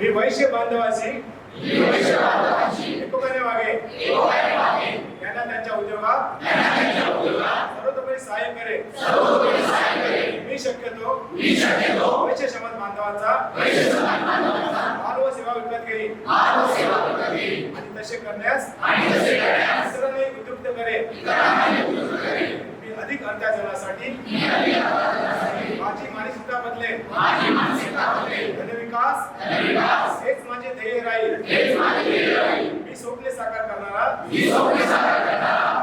मी वैश्य बांधवाशी एकोप्याने वागे यांना त्यांच्या उद्योगात सर्वतोपरी सहाय्य करेन मी शक्यतो वैश्य समाज बांधवांचा मानव सेवा विकत घेईन. आणि तसे करण्यास माझे ध्येय राहील. मी स्वप्ने साकार करणारा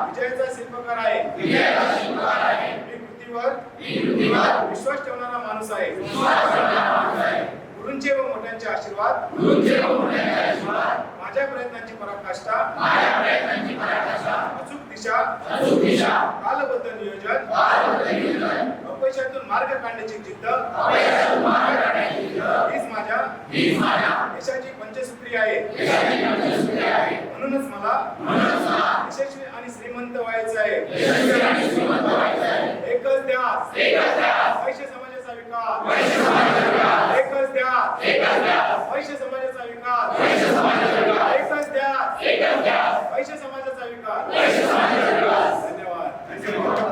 विजयाचा शिल्पकार आहे. मी कृतीवर विश्वास ठेवणारा माणूस आहे. गुरूंचे व मोठ्यांचे आशीर्वाद. माझ्या प्रयत्नांची पराकाष्ठा. अचूक दिशा. कालबद्ध नियोजन. अपयशातून मार्ग काढण्याची जिद्द हीच माझ्या देशाची पंचसूत्री आहे म्हणूनच मला यशस्वी आणि श्रीमंत व्हायचं आहे. एकच ध्यास. वैश्य समाजाचा विकास. एकच ध्यास. वैश्य समाजाचा विकास एकच ध्यास वैश्य समाजाचा विकास धन्यवाद धन्यवाद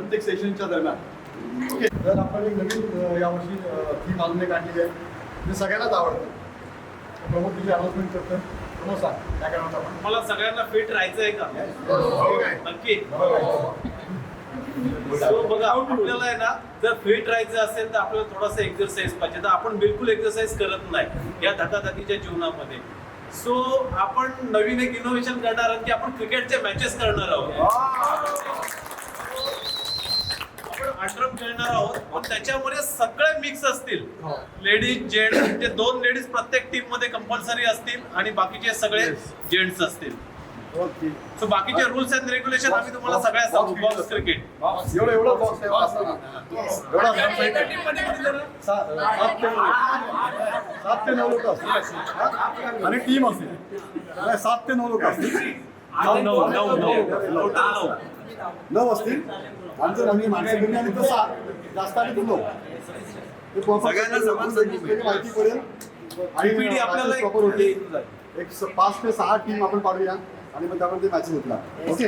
प्रत्येक सेशनच्या दरम्यान. ओके. तर आपण एक नवीन यावर्षी थीम अजून एक काढलेली आहे. ते सगळ्यांनाच आवडतं. प्रमोद तुझी अनाउन्समेंट करतोय. प्रमोद सांग काय करणार आपण? मला सगळ्यांना फिट राहायचं आहे का. नक्की. बघा आपल्याला आहे ना जर फिट राहायचं असेल तर आपल्याला थोडासा एक्सरसाइज पाहिजे. तर आपण बिलकुल एक्सरसाइज करत नाही या धकाधकीच्या जीवनामध्ये. सो आपण नवीन एक इनोव्हेशन करणार आहोत की आपण क्रिकेटचे मॅचेस करणार आहोत. आश्रम खेळणार आहोत. पण त्याच्यामध्ये सगळे मिक्स असतील. लेडीज जेंट्स ते दोन लेडीज प्रत्येक टीममध्ये कंपल्सरी असतील आणि बाकीचे सगळे जेंट्स असतील. ओके सो बाकीचे रुल्स अँड रेग्युलेशन आम्ही तुम्हाला सगळ्या सांगू. बॉक्स क्रिकेट एवढं एवढं बॉक्स आहे वाचता एवढा सात ते नऊ. सात ते नऊ लोक असतील. आणि टीम असतील नाही, सात ते नऊ लोक असतील. नऊ नऊ नऊ नऊ टोटल नऊ. नऊ असतील? आमचं नवीन माणसं घेऊन आणि तो सात जास्त आणि तो नऊ सगळ्यांना समान संधी मिळेल. माहिती पडेल. PPD आपल्याला एक- प्रॉपर होतील एक स- पाच ते सहा टीम आपण पाडूया. आणि मग त्यामध्ये मॅचेस होतील. ओके